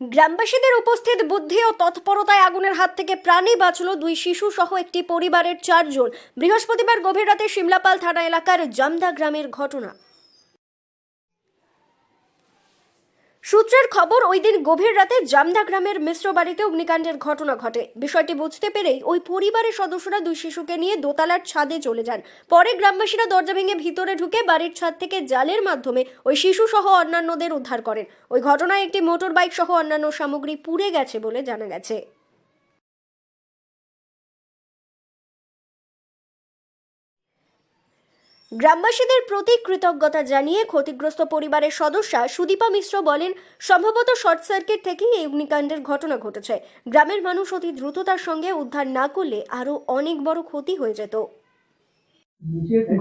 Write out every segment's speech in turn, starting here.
গ্রামবাসীদের উপস্থিত বুদ্ধি ও তৎপরতায় আগুনের হাত থেকে প্রাণী বাঁচল দুই শিশু সহ একটি পরিবারের চারজন। বৃহস্পতিবার গভীর রাতে শিমলাপাল থানা এলাকার জামদা গ্রামের ঘটনা। সূত্রের খবর, ওই দিন গভীর রাতে জামদা গ্রামের মিশ্র বাড়িতে অগ্নিকাণ্ডের ঘটনা ঘটে। বিষয়টি বুঝতে পেরেই ওই পরিবারের সদস্যরা দুই শিশুকে নিয়ে দোতলার ছাদে চলে যান। পরে গ্রামবাসীরা দরজা ভেঙে ভিতরে ঢুকে বাড়ির ছাদ থেকে জালের মাধ্যমে ওই শিশু সহ অন্যান্যদের উদ্ধার করেন। ওই ঘটনায় একটি মোটর বাইক সহ অন্যান্য সামগ্রী পুড়ে গেছে বলে জানা গেছে। গ্রামবাসীদের প্রতি কৃতজ্ঞতা জানিয়ে ক্ষতিগ্রস্ত পরিবারের সদস্যা সুদীপা মিশ্র বলেন, সম্ভবত শর্ট সার্কিট থেকেই এই অগ্নিকাণ্ডের ঘটনা ঘটেছে। গ্রামের মানুষ অতি দ্রুততার সঙ্গে উদ্ধার না করলে আরও অনেক বড় ক্ষতি হয়ে যেত।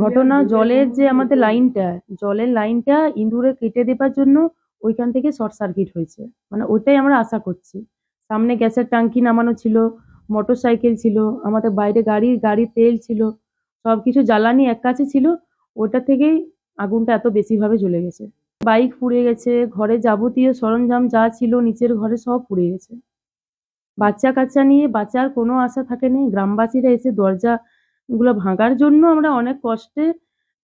ঘটনা জলের যে আমাদের লাইনটা, জলের লাইনটা ইঁদুরে কেটে দেবার জন্য ওইখান থেকে শর্ট সার্কিট হয়েছে। মানে ওইটাই আমরা আশা করছি। সামনে গ্যাসের ট্যাঙ্কি নামানো ছিল মোটর সাইকেল ছিল, আমাদের বাইরে গাড়ি গাড়ি তেল ছিল সব কিছু জ্বালানি এক কাছে ছিল, ওটা থেকেই আগুনটা এত বেশিভাবে জ্বলে গেছে। বাইক পুড়ে গেছে, ঘরে যাবতীয় সরঞ্জাম যা ছিল নিচের ঘরে সব পুড়ে গেছে। বাচ্চা কাচ্চা নিয়ে বাঁচার কোনো আশা থাকেনি গ্রামবাসীরা এসে দরজা গুলো ভাঙার জন্য আমরা অনেক কষ্টে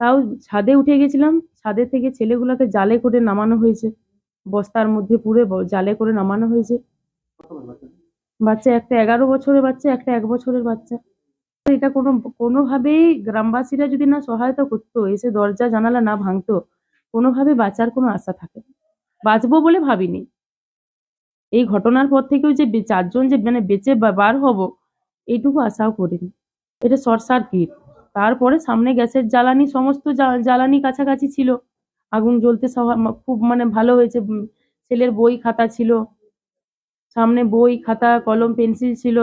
তাও ছাদে উঠে গেছিলাম। ছাদে থেকে ছেলেগুলোকে জালে করে নামানো হয়েছে। বস্তার মধ্যে পুরে জালে করে নামানো হয়েছে। বাচ্চা একটা এগারো বছরের বাচ্চা, একটা এক বছরের বাচ্চা। এটা কোনো, কোনোভাবেই গ্রামবাসীরা যদি না সহায়তা করতো, এসে দরজা, জানালা না ভাঙতো কোনোভাবে বাঁচার কোনো আশা থাকে। বাঁচবো বলে ভাবিনি। এই ঘটনার পর থেকেও যে চারজন যে মানে বেঁচে বার হব এইটুকু আশাও করিনি। এটা শর্ট সার্কিট। তারপরে সামনে গ্যাসের জ্বালানি, সমস্ত জ্বালানি কাছাকাছি ছিল। আগুন জ্বলতে খুব মানে ভালো হয়েছে। ছেলের বই খাতা ছিল। সামনে বই, খাতা, কলম, পেন্সিল ছিল।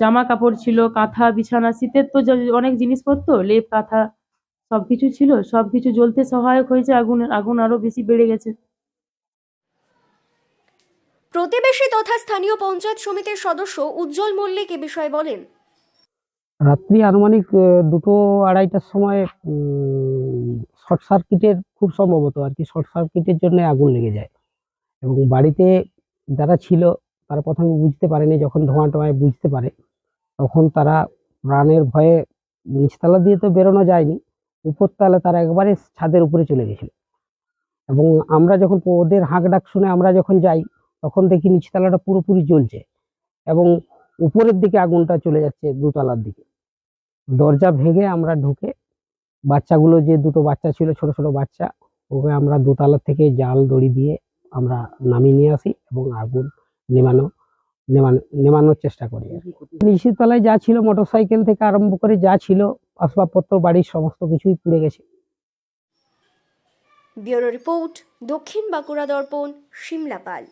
জামা কাপড় ছিল কাঁথা বিছানা শীতের তো অনেক জিনিসপত্র লেপ কাঁথা সব কিছু ছিল সব কিছু জ্বলতে সহায়ক হয়েছে আগুন আগুন আরও বেশি বেড়ে গেছে। প্রতিবেশী তথা স্থানীয় পঞ্চায়েত সমিতির সদস্য উজ্জ্বল মল্লিক এ বিষয়ে বলেন। রাত্রি আনুমানিক দুটো আড়াইটার সময় শর্ট সার্কিটের খুব সম্ভবত আর কি শর্ট সার্কিটের জন্য আগুন লেগে যায়। এবং বাড়িতে যারা ছিল তারা প্রথমে বুঝতে পারেনি, যখন ধোঁয়া টোঁয়ায় বুঝতে পারে, তখন তারা প্রাণের ভয়ে নিচতলা দিয়ে তো বেরোনো যায়নি, উপরতলা তারা একবারে ছাদের উপরে চলে গেছিল। এবং আমরা যখন ওদের হাঁক ডাক শুনে আমরা যখন যাই, তখন দেখি নিচতলাটা পুরোপুরি জ্বলছে এবং উপরের দিকে আগুনটা চলে যাচ্ছে দোতলার দিকে। দরজা ভেঙে আমরা ঢুকে বাচ্চাগুলো যে দুটো বাচ্চা ছিল, ছোট ছোট বাচ্চা, ওকে আমরা দোতলা থেকে জাল দড়ি দিয়ে আমরা নামিয়ে নিয়ে আসি এবং আগুন নেমানো নেমানো, নেমানোর চেষ্টা করি আর কি। নিচের তলায় যা ছিল মোটর সাইকেল থেকে আরম্ভ করে যা ছিল, আসবাবপত্র, বাড়ির সমস্ত কিছুই পুড়ে গেছে ব্যুরো রিপোর্ট, দক্ষিণ বাঁকুড়া দর্পণ সিমলাপাল